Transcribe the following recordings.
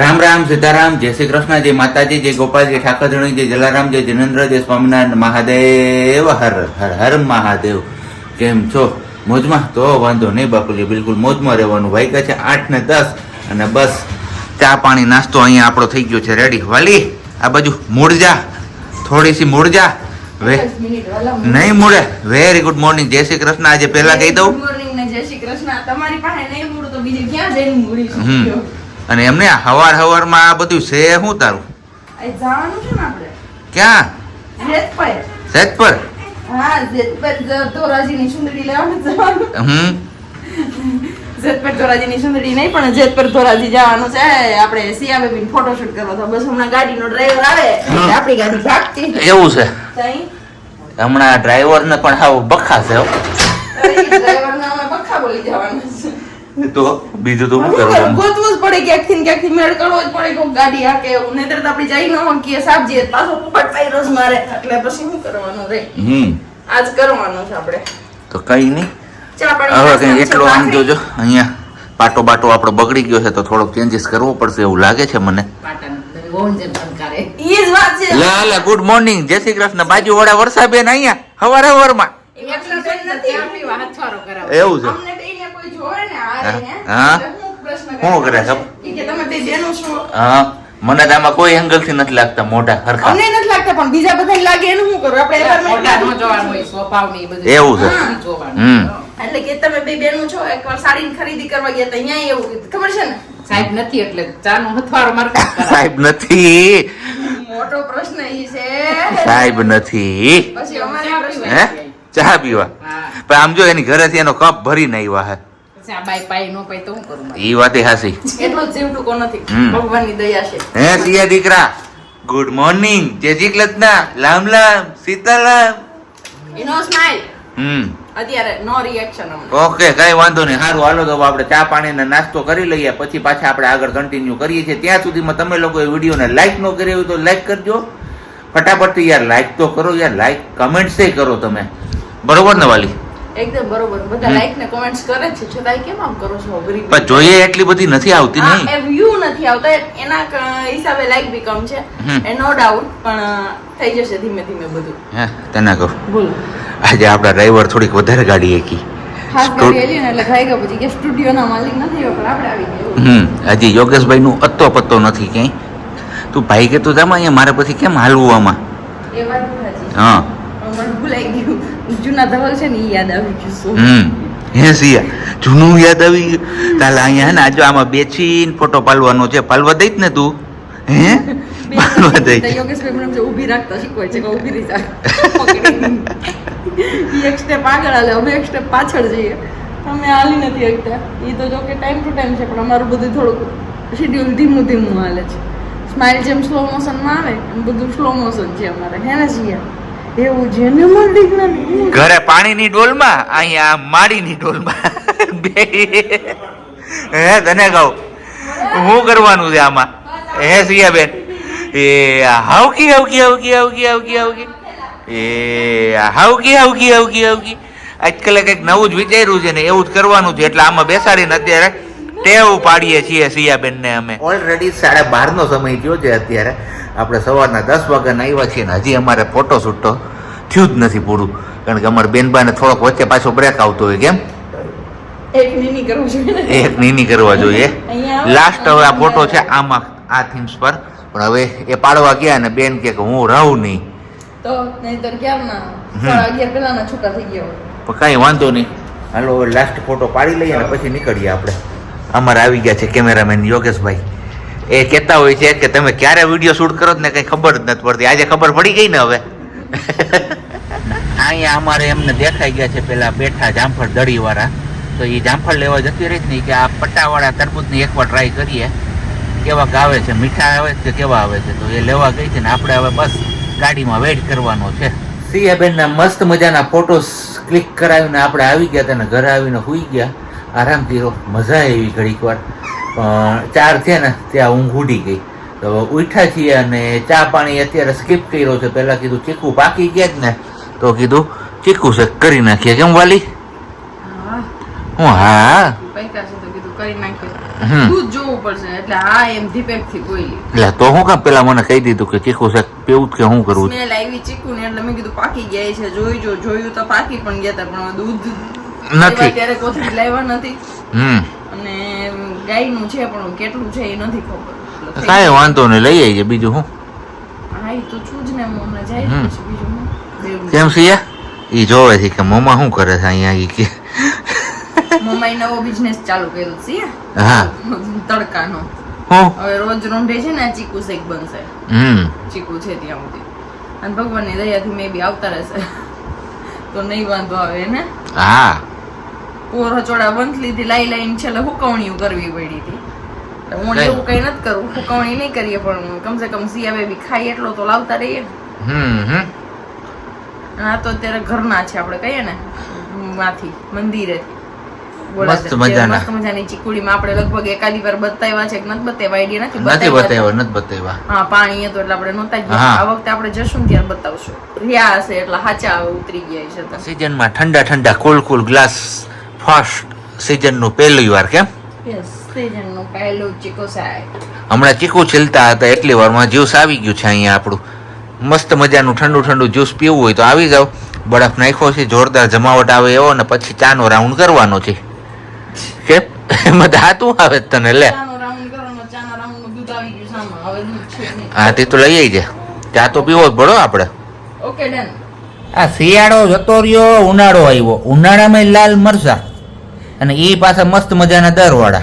રામ રામ સીતારામ જય શ્રી કૃષ્ણ જય માતાજી જય ગોપાલજી ઠાકરધણી જય જલારામ જય જિનેન્દ્ર જય સ્વામિનારાયણ મહાદેવ હર હર હર મહાદેવ. કેમ છો? મોજમાં? તો વાંધો નહીં બાપુજી બિલકુલ મોજમાં રહેવાનું. વાગ્યા છે આઠ ને દસ અને બસ ચા પાણી નાસ્તો અહીંયા આપણો થઈ ગયો છે રેડી વાલી આ બાજુ મૂળજા થોડી સી મૂળજા વે નહીં મૂળે. વેરી ગુડ મોર્નિંગ જય શ્રી કૃષ્ણ. આજે પહેલા કહી દઉં. જય શ્રી કૃષ્ણ. તમારી પાસે નહીં મૂળ તો બીજે ક્યાં જઈને કયો? અને એમને હવાર હવારમાં આ બધું છે શું તારું? જવાનું છે ને આપણે. ક્યાં? જેતપર. પર હા જેતપર ધોરાજીની સુંદરી લેવા જવાનું. હમ. જેતપર ધોરાજીની સુંદરી નહીં પણ જેતપર ધોરાજી જવાનું છે. આપણે સિયા બેબી ફોટોશૂટ કરવા તો બસ હમણાં ગાડીનો ડ્રાઈવર આવે આપણી ગાડી ભાગતી. એવું છે. હમણાં ડ્રાઈવરને પણ હાવ બખા છે ડ્રાઈવરને અમે બખા બોલી જવાનું તો બીજું તો હું કરવાનું? ગોતવું જ પડે ક્યાંકથી ને ક્યાંકથી મેળ કરવો જ પડે કોક ગાડી હાકે એવું. નહીતર તો આપણે જઈ ન શકીએ. સાબજીએ પાછો પોપટ પાયરોસ મારે. એટલે પછી શું કરવાનું રે? હમ. આજ કરવાનું છે આપણે. તો કઈ નહીં હવે કઈ એટલો આમ જોજો. અહીંયા પાટો બાટો આપણો બગડી ગયો છે તો થોડોક ચેન્જીસ કરવો પડશે એવું લાગે છે મને. ગુડ મોર્નિંગ જય શ્રી કૃષ્ણ. બાજુ વાળા વર્ષાબેન અહીંયા હવાર હવારમાં. એવું છે. હા. રહીને, હા. એટલે હું પ્રશ્ન શું કરે છે? ઈ કે તમે બે બેનો છો. હા? મને તો આમાં કોઈ એંગલથી નથી લાગતા મોઢા હરખા. અમને નથી લાગતા પણ બીજા બધાને લાગે એનું શું કરું? આપણે apartment એવું છે. હમ. એટલે કે તમે બે બેનો છો એકવાર સાડીની ખરીદી કરવા ગયા તો અહીંયા એવું ખબર છે ને? સાહેબ નથી એટલે ચાનો હથવારો મારે સાહેબ નથી. મોટો પ્રશ્ન એ છે. સાહેબ નથી. પછી અમારે પ્રશ્ન હે? ચા પીવા. પણ આમ જો એની ઘરેથી એનો કપ ભરીને આવ્યા હે. ઈ વાતે હાસી એટલો જ જીવ નથી. ભગવાનની દયા છે. હે સિયા દીકરા ગુડ મોર્નિંગ જય શ્રી લામ લામ સીતારામ એનો સ્માઈલ હમ. અત્યારે નો રિએક્શન ઓકે કઈ વાંધો નહીં સારું હાલો તો આપણે ચા પાણી ને નાસ્તો કરી લઈએ પછી પાછા આપણે આગળ કન્ટિન્યુ કરીએ છીએ. ત્યાં સુધીમાં તમે લોકો એ વિડીયોને લાઈક ન કરી હોય તો લાઈક કરજો. ફટાફટ યાર લાઈક તો કરો યાર લાઈક કમેન્ટ્સ કરો તમે. બરોબર ને વાલી? એકદમ બરોબર. બધા. લાઈક ને કમેન્ટ્સ કરે છે. છતાંય કેમ આમ કરો છો ગરીબ પણ જોઈએ એટલી બધી નથી આવતી નહીં. એ વ્યૂ નથી આવતા. એના હિસાબે લાઈક બી કમ છે. એ નો ડાઉટ પણ થઈ જશે ધીમે ધીમે બધું. હે તને કહું. બોલો. આજે આપણા ડ્રાઈવર થોડીક વધારે ગાડી એકી. હજી યોગેશભાઈ નું અત્તો પત્તો નથી ક્યાંય. તું ભાઈ કે તું જામાં અહીંયા મારે પછી કેમ હાલવું આમાં? હા. ભૂલાઈ ગયું. જૂના ધવલ છે ને ઈ યાદ આવી ગયું શું હે સિયા જૂનું યાદ આવી ગયું. કાલે અહીંયા ને આજે આમાં બેસીને ફોટો પાલવાનો છે. પાલવા દઈ ને તું? હે? પાલવા દઈ યોગેશભાઈ મને ઊભી રાખતા શીખવાય છે કે ઊભી રહી જા. એક સ્ટેપ આગળ હાલે અમે એક સ્ટેપ પાછળ જઈએ. અમે હાલી નથી એકતા એ તો જો કે ટાઈમ ટુ ટાઈમ છે પણ અમારું બધું થોડુંક શેડ્યુલ ધીમું ધીમું હાલે છે. સ્માઇલ જેમ સ્લો મોશનમાં આવે એમ બધું સ્લો મોશન છે અમારે. હે ને જીયા એવું મળી નથી ઘરે પાણીની ડોલમાં, અહીંયા માડીની ડોલમાં. બે. હે, તને કહું શું કરવાનું છે આમાં? હે સિયા બેન એ હાવકી હાવકી હાવકી હાવકી હાવકી હાવકી. એ હાવકી હાવકી હાવકી હાવકી. આજકાલે કંઈક નવું જ વિચાર્યું છે ને, એવું જ કરવાનું છે. એટલે આમાં બેસાડીને અત્યારે ટેવ પાડીએ છીએ સિયાબેન ને અમે. ઓલરેડી સાડા બાર નો સમય થયો છે અત્યારે. આપણે સવારના દસ વાગ્યાના આવ્યા છીએ ને હજી અમારે ફોટો શૂટ તો થયું જ નથી પૂરું. કારણ કે અમારા બેનબાને થોડોક વચ્ચે પાછો બ્રેક આવતો હોય કેમ? એક નીની કરવું જોઈએ એક નીની કરવા જોઈએ. લાસ્ટ હવે આ ફોટો છે આમાં આ થીમ્સ પર. પણ હવે એ પાડવા ગયા ને બેન કે કે હું રહું નહીં. તો નહીંતર ક્યારના? સાડા અગિયાર પહેલાના છૂટા થઈ ગયા પણ કાંઈ વાંધો નહીં. હાલો હવે લાસ્ટ ફોટો પાડી લઈએ ને પછી નીકળીએ આપણે. અમારે આવી ગયા છે કેમેરામેન યોગેશભાઈ. એ કહેતા હોય છે કે તમે ક્યારે વીડિયો શૂટ કરો ને કંઈ ખબર જ નથી પડતી. આજે ખબર પડી ગઈ ને હવે? અહીંયા અમારે એમને દેખાઈ ગયા છે પેલા બેઠા જામફળ દળીવાળા. તો એ જામફળ લેવા જતી રહી જ નહીં કે આ પટ્ટાવાળા તરબૂચની એકવાર ટ્રાય કરીએ. કેવા આવે છે મીઠા આવે છે કે કેવા આવે છે? તો એ લેવા ગઈ છે ને આપણે હવે બસ ગાડીમાં વેઇટ કરવાનો છે. સિયાબેનના મસ્ત મજાના ફોટોસ ક્લિક કરાવીને આપણે આવી ગયા તેને ઘરે આવીને સુઈ ગયા. આરામથી રહો. મજા આવી ઘડીક વાર. પણ ચાર છે ને ત્યાં ઊંઘ ઉડી ગઈ. તો ઉઠ્યા છીએ અને ચા પાણી અત્યારે સ્કીપ કર્યો છે. પહેલાં કીધું ચીકુ પાકી ગયા જ ને તો કીધું ચીકુ છે કરી નાખીએ. કેમ વાલી? હું. હા એટલે તો કામ પેલા મને કહી દીધું કે ચીકુ શેક પીવું કે હું કરવું સ્મેલ આવી ચીકુ ને એટલે મેં કીધું પાકી ગયા છે. જોઈ જો જોયું તો પાકી પણ ગયા હતા પણ દૂધ નથી. અત્યારે ત્યારે કોથળી લાવ્યા નથી. હમ. અને ગાયનું છે પણ કેટલું છે એ નથી ખબર. કાંઈ વાંધો નહીં લઈ આવીએ બીજું હું. હા એ તો છું જ ને હમણાં જાય હમ. બીજું કેમ સિયા? ઈ જોવે છે કે મમ્મા શું કરે છે અહીંયા એ કે. મમ્માએ નવો બિઝનેસ ચાલુ કર્યો છે હા. તડકાનો. હું? હવે રોજ રોંઢે છે ને ચીકુ શેક બનશે. હમ. ચીકુ છે ત્યાં સુધી. અને ભગવાનની દયાથી મે બી આવતા રહેશે. તો નહીં વાંધો આવે ને? હા. પોર બંધ લીધી લાઈ લાઈને છેલ્લે હુકવણીઓ કરવી પડી હતી. હું એવું કઈ નથી કરું હુકવણી નહીં કરીએ પણ કમસે કમ સિયા બેબી ખાઈ એટલો તો લાવતા રહીએ. આ તો અત્યારે ઘરના છે આપણે કહીએ ને માંથી મંદિરે. મસ્ત મજાના. મસ્ત મજાની ચીકુડીમાં આપણે લગભગ એકાદી વાર બતાવ્યા છે કે નથી બતાવ્યા આઈડિયા નથી નથી બતાવ્યા નથી બતાવ્યા. હા પાણી હતું એટલે આપણે નહોતા ગયા. આ વખતે આપણે જશું ત્યારે બતાવશું. રહ્યા હશે એટલે હાચા ઉતરી ગયા છે ઠંડા ઠંડા કુલ કુલ ગ્લાસ ફર્સ્ટ સિઝનનું પહેલી વાર કેમ? યસ સીઝનનું પહેલું ચીકુ સાય હમણાં ચીકુ છીલતા હતા એટલી વારમાં જ્યુસ આવી ગયું છે અહીંયા આપણું. મસ્ત મજાનું ઠંડુ ઠંડુ જ્યુસ પીવું હોય તો આવી જાવ બરફ નાખ્યો છે જોરદાર જમાવટ આવે એવો ને પછી ચાનો રાઉન્ડ કરવાનો છે. કે એમાં દાતું આવે તને લે. ચાનો રાઉન્ડ કરવાનો ચાના રાઉન્ડનું દૂધ આવી ગયું સામે હવે દૂધ છે નહીં. હા તે તો લઈ આવી જાય ચા તો પીવો જ પડો આપણે. ઓકે ડન આ શિયાળો જતો રહ્યો ઉનાળો આવ્યો. ઉનાળામાં લાલ મરચા. અને એ પાછા મસ્ત મજાના દરવાળા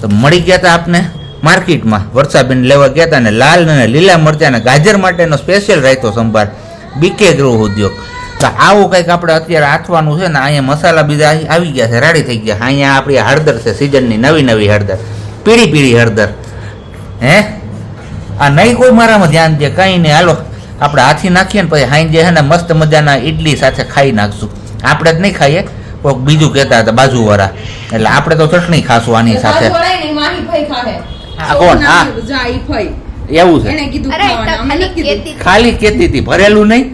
તો મળી ગયા હતા આપને માર્કેટમાં. વર્ષાબેન લેવા ગયા હતા ને લાલ અને લીલા મરચા અને ગાજર માટેનો સ્પેશિયલ રાયતો સંભાર. બીકે ગૃહ ઉદ્યોગ. તો આવું કંઈક આપણે અત્યારે આથવાનું છે ને અહીંયા મસાલા બીજા આવી- ગયા છે રાડી થઈ ગયા. અહીંયા આપણી હળદર છે સિઝનની નવી નવી હળદર. પીળી પીળી હળદર. હે? આ નહીં કોઈ મારામાં ધ્યાન દે, કંઈ નહીં. હાલો, આપણે હાથી નાખીએ ને પછી હાઈ જે છે ને મસ્ત મજાના ઈડલી સાથે ખાઈ નાખશું. આપણે જ નહીં ખાઈએ. કોઈક બીજું કહેતા હતા બાજુવાળા. એટલે આપણે તો ચટણી ખાશું આની સાથે. આ કોણ? એવું છે. ખાલી કેતી હતી. ભરેલું નહીં?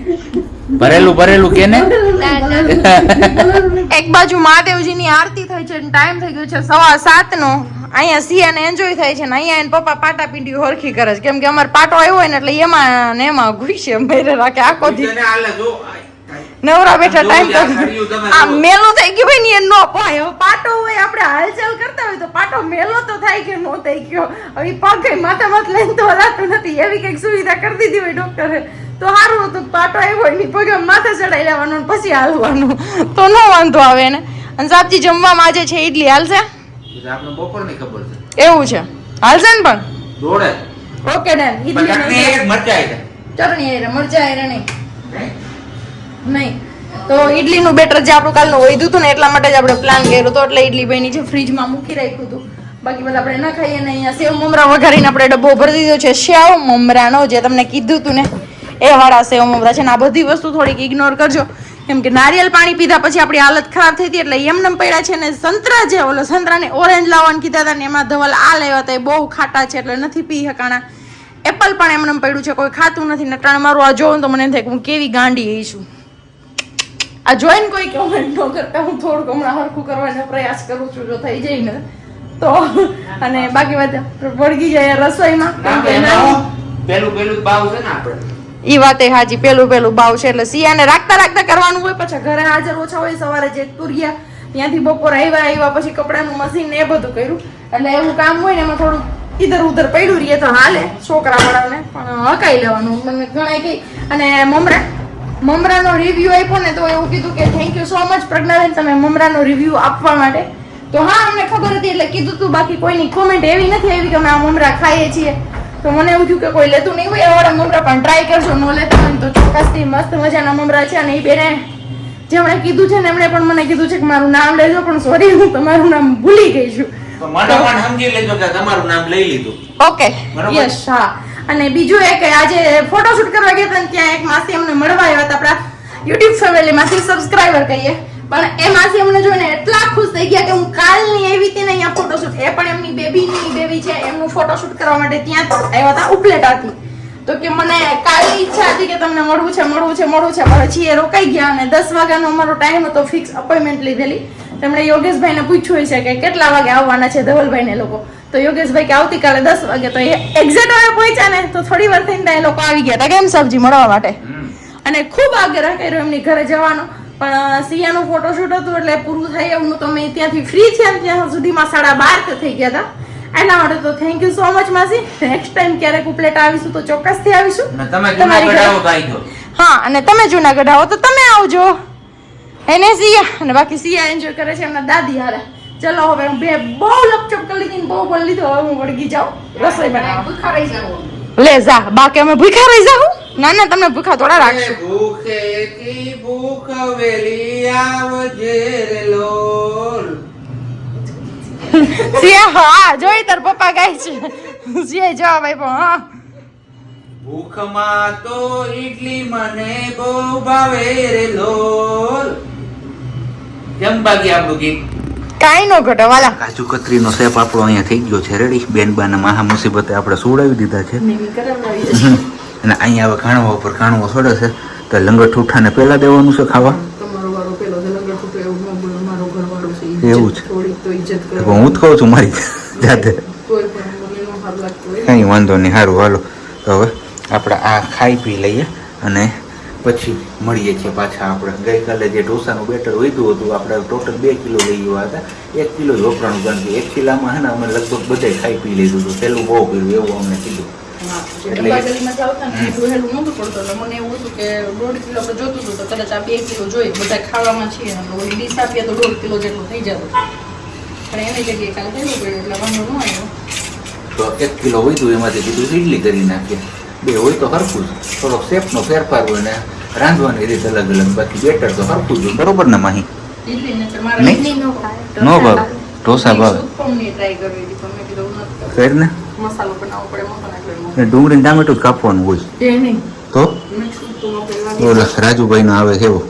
ભરેલું ભરેલું કે ને? એક બાજુ મહાદેવજીની આરતી થાય છે ટાઈમ થઈ ગયો છે સવા સાત નો અહીંયા સિયાને એન્જોય થાય છે ને અહીંયા એને પપ્પા પાટા પીંડી હરખી કરે છે. કેમ કે અમારે પાટો આવ્યો હોય ને એટલે એમાં ને એમાં ઘૂસે મેરે રાખે આખો દી. નવરા બેઠા ટાઈમ તો આ મેલો થઈ ગયો હોય ને નો પાય. પાટો હોય આપણે હાલચાલ કરતા હોય તો પાટો મેલો તો થાય કે નો થઈ ગયો. હવે પગ માથા માથ લઈને તો હલાતું નથી. એવી કંઈક સુવિધા કરી દીધી હોય ડોક્ટરે. તો સારું હતું પાટો આવ્યો હોયની પગે માથે ચડાઈ લેવાનું પછી હાલવાનું. તો નો વાંધો આવે એને. અને સાહેબજી જમવામાં આજે છે ઈડલી. હાલશે? બપોરની ખબર છે. એવું છે. હાલશે ને પણ? દોડે. Okay done. ઈડલી મરચાઈ ચટણી મરચાં હારે નહીં. નહીં. તો ઇડલીનું બેટર જે આપણું કાલનું વધ્યું હતું ને એટલા માટે જ આપણે પ્લાન કર્યો હતો. એટલે ઇડલી બની છે ફ્રીજમાં મૂકી રાખ્યું હતું. બાકી બધા આપણે ન ખાઈએ ને અહીંયા સેવ મમરા વઘારીને આપણે ડબ્બો ભરી દીધો છે. સેવ મમરાનો જે તમને કીધું હતું ને, એ વાળા સેવ મમરા છે ને આ બધી વસ્તુ થોડીક ઇગ્નોર કરજો. કેમ કે નારિયેલ પાણી પીધા પછી આપણી હાલત ખરાબ થઈ હતી એટલે એમને પડ્યા છે ને સંતરા જે ઓલો સંતરાને ઓરેન્જ લાવવાનું કીધા હતા ને એમાં ધવલ આ લેવા હતા એ બહુ ખાટા છે એટલે નથી પી શકાણા એપલ પણ એમને પડ્યું છે, કોઈ ખાતું નથી ને મારું આ જોઉં તો મને એમ થાય કે હું કેવી ગાંડી છું. આ જોઈને કોઈ કમેન્ટ ન કરતા હું થોડુંક હમણાં હરખું કરવાનો પ્રયાસ કરું છું જો થઈ જાય ને તો અને બાકી વાત વળગી જાય રસોઈમાં પેલું પેલું ભાવ છે ને આપણે. ઈ વાતે હાજી પેલું પેલું ભાવ છે એટલે સિયાને રાખતા રાખતા કરવાનું હોય પછી ઘરે હાજર ઓછા હોય સવારે જે ગયા ત્યાંથી બપોર આવ્યા આવ્યા પછી કપડાનું મશીન ને એ બધું કર્યું એટલે એવું કામ હોય ને એમાં થોડું ઈધર ઉધર પડ્યું રહીએ તો હાલે છોકરા વાળાને પણ હકાઈ લેવાનું મને ઘણા કઈ અને મમરા મમરાનો રિવ્યુ આપ્યો ને તો એવું કીધું કે thank you so much Pragnaben તમે મમરાનો રિવ્યુ આપવા માટે. તો હા અમને ખબર હતી એટલે કીધું તું બાકી કોઈની કોમેન્ટ એવી નથી આવી કે અમે આ મમરા ખાઈએ છીએ. તો મને એવું થયું કે કોઈ લેતું નહીં હોય એવાળા મમરા પણ ટ્રાય કરજો ન લેતા હોય તો ચોક્કસથી મસ્ત મજાના મમરા છે અને એ બેને જેમણે કીધું છે ને એમણે પણ મને કીધું છે કે મારું નામ લેજો પણ સોરી હું તમારું નામ ભૂલી ગઈ છું. તો મને પણ સમજી લેજો કે તમારું નામ લઈ લીધું. ઓકે. યસ હા. અને બીજું એ કે આજે ફોટોશૂટ કરવા ગયા હતા ત્યાં એક માસી મળવા આવ્યા હતા આપણા યુટ્યુબ ફેમિલીમાંથી સબસ્ક્રાઇબર કહીએ. પણ એમાંથી અમને જોઈને એટલા ખુશ થઈ ગયા કે હું કાલની એવી તેને અહીંયા ફોટોશૂટ એ પણ એમની બેબીની બેબી છે, એમનું ફોટોશૂટ કરવા માટે ત્યાં આવ્યા હતા ઉપલેટાથી. તો કે મને કાલની ઈચ્છા હતી કે તમને મળવું છે મળવું છે મળવું છે પછી એ રોકાઈ ગયા અને દસ વાગ્યાનો અમારો ટાઈમ હતો ફિક્સ અપોઇન્ટમેન્ટ લીધેલી. તેમણે યોગેશભાઈને પૂછ્યું છે કે કેટલા વાગે આવવાના છે ધવલભાઈને લોકો. તો યોગેશભાઈ કે આવતીકાલે દસ વાગે, તો એક્ઝેક્ટ હવે પહોંચ્યા ને, તો થોડી વાર થઈને એ લોકો આવી ગયા હતા. કેમ સબ્જી મળવા માટે? અને ખૂબ આગ્રહ કર્યો એમની ઘરે જવાનો. પણ સિયાનું ફોટોશૂટ હતું એટલે પૂરું થાય એવું તો અમે ત્યાંથી ફ્રી થયા ત્યાં સુધીમાં સાડા બાર થઈ ગયા હતા. એના માટે તો થેન્ક યુ સો મચ માસી. નેક્સ્ટ ટાઈમ ક્યારેક ઉપલેટ આવીશું તો ચોક્કસથી આવીશું. હા અને તમે જુનાગઢ આવો તો તમે આવજો. એને સિયા અને બાકી સિયા એન્જોય કરે છે એમના દાદી હારે. ચલો હવે હું બે બહુ લપચપ કરી લીધી ને બહુ બોલ લીધો હવે હું વળગી જાઉં. રસોઈ બનાવવા. ભૂખા રહી જાઓ. લે જા બાકી અમે ભૂખા રહી જાઉં. ના ના તમને ભૂખા થોડા રાખશે. ભૂખે કી ભૂખ વેલી આવજે રે લોલ. સિયા હા જોઈ તાર પપ્પા ગાય છે. સિયા જવાબ આપ્યો હા. ભૂખમાં તો ઈડલી મને બહુ ભાવે રે લોલ. કેમ બાકી આપણું ગીત કાઈ નો ઘટે વાલા. કાજુ કતરીનો શેપ આપણો અહીંયા થઈ ગયો છે. રેડી બેન બાના મહા મુસીબતે આપણે સુવડાવી દીધા છે. અને અહીંયા હવે ખાણવા ઉપર ખાણવો છોડે છે તો લંગર ઠૂઠાને પહેલા દેવાનું છે ખાવા? એવું છે હું જ કહું છું મારી જાતે. કોઈ વાંધો નહીં સારું હાલો. તો હવે આપણે આ ખાઈ પી લઈએ અને પછી મળીએ છીએ પાછા આપણે. ગઈકાલે જે ઢોસાનું બેટર વધ્યું હતું આપણે ટોટલ બે કિલો લઈ ગયા હતા. એક કિલો જ વપરાણું કારણ કે એક કિલામાં છે ને અમે લગભગ બધે ખાઈ પી લીધું હતું. પેલું બહુ કર્યું એવું અમને કીધું. ને નહોતું પડતું એટલે મને એવું હતું કે દોઢ કિલો આપણે જોતું હતું તો કદાચ આ બે કિલો જોઈએ બધા ખાવામાં છીએ અને ડીશ આપીએ તો દોઢ કિલો જેટલું થઈ જતું. પણ એની જગ્યાએ કાલે થયેલું પડ્યું એટલે વાંધો ન આવ્યો. તો એક કિલો વધ્યું એમાંથી કીધું ઇડલી કરી નાખીએ. બે હોય તો હરખું જ. થોડોક શેપનો ફેરફાર હોય ને રાંધવાની રીત અલગ અલગ. બાકી બેટર તો હરખું જ હોય. બરોબર ને માહી? ને તો ભાવ. ઢોસા ભાવે. ફેર ને? મસાલો બનાવવો પડે મોટો એટલે ડુંગળી ટામેટું જ કાપવાનું હોય. એ નહીં. તો? તો રાજુભાઈ નો આવે છે એવો.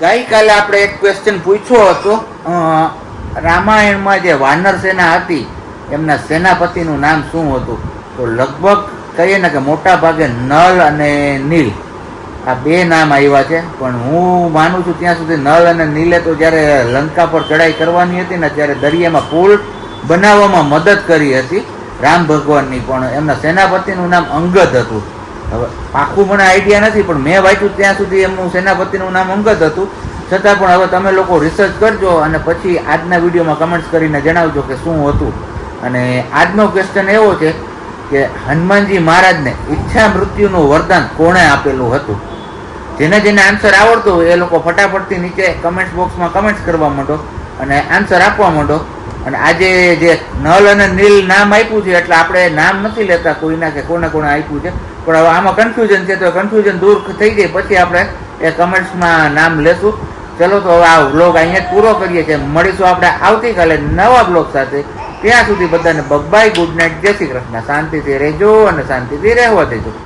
ગઈકાલે આપણે એક ક્વેશ્ચન પૂછ્યો હતો. રામાયણમાં જે વાનર સેના હતી એમના સેનાપતિનું નામ શું હતું? તો લગભગ કહીએ ને કે મોટા ભાગે નલ અને નીલ. આ બે નામ આવ્યા છે પણ હું માનું છું ત્યાં સુધી નલ અને નીલે તો જ્યારે લંકા પર ચડાઈ કરવાની હતી ને ત્યારે દરિયામાં પુલ બનાવવામાં મદદ કરી હતી. રામ ભગવાનની પણ એમના સેનાપતિનું નામ અંગદ હતું. હવે પાકું મને આઈડિયા નથી, પણ મેં વાંચ્યું ત્યાં સુધી એમનું સેનાપતિનું નામ અંગદ હતું. છતાં પણ હવે તમે લોકો રિસર્ચ કરજો અને પછી આજના વિડીયોમાં કમેન્ટ્સ કરીને જણાવજો કે શું હતું. અને આજનો ક્વેશ્ચન એવો છે કે હનુમાનજી મહારાજને ઈચ્છા મૃત્યુનું વરદાન કોણે આપેલું હતું? જેને જેને આન્સર આવડતો હોય એ લોકો ફટાફટથી નીચે કમેન્ટ બોક્સમાં કમેન્ટ્સ કરવા માંડો અને આન્સર આપવા માંડો. અને આજે જે નલ અને નીલ નામ આપ્યું છે, એટલે આપણે નામ નથી લેતા કોઈના કે કોને કોને આપ્યું છે. પણ હવે આમાં કન્ફ્યુઝન છે, તો કન્ફ્યુઝન દૂર થઈ જાય પછી આપણે એ કમેન્ટ્સમાં નામ લેશું. ચલો તો હવે આ વ્લોગ અહીંયા પૂરો કરીએ છીએ. મળીશું આપણે આવતીકાલે નવા બ્લોગ સાથે. ત્યાં સુધી બધાને બબાઈ ગુડ નાઇટ જય શ્રી કૃષ્ણ. શાંતિથી રહેજો અને શાંતિથી રહેવા દેજો.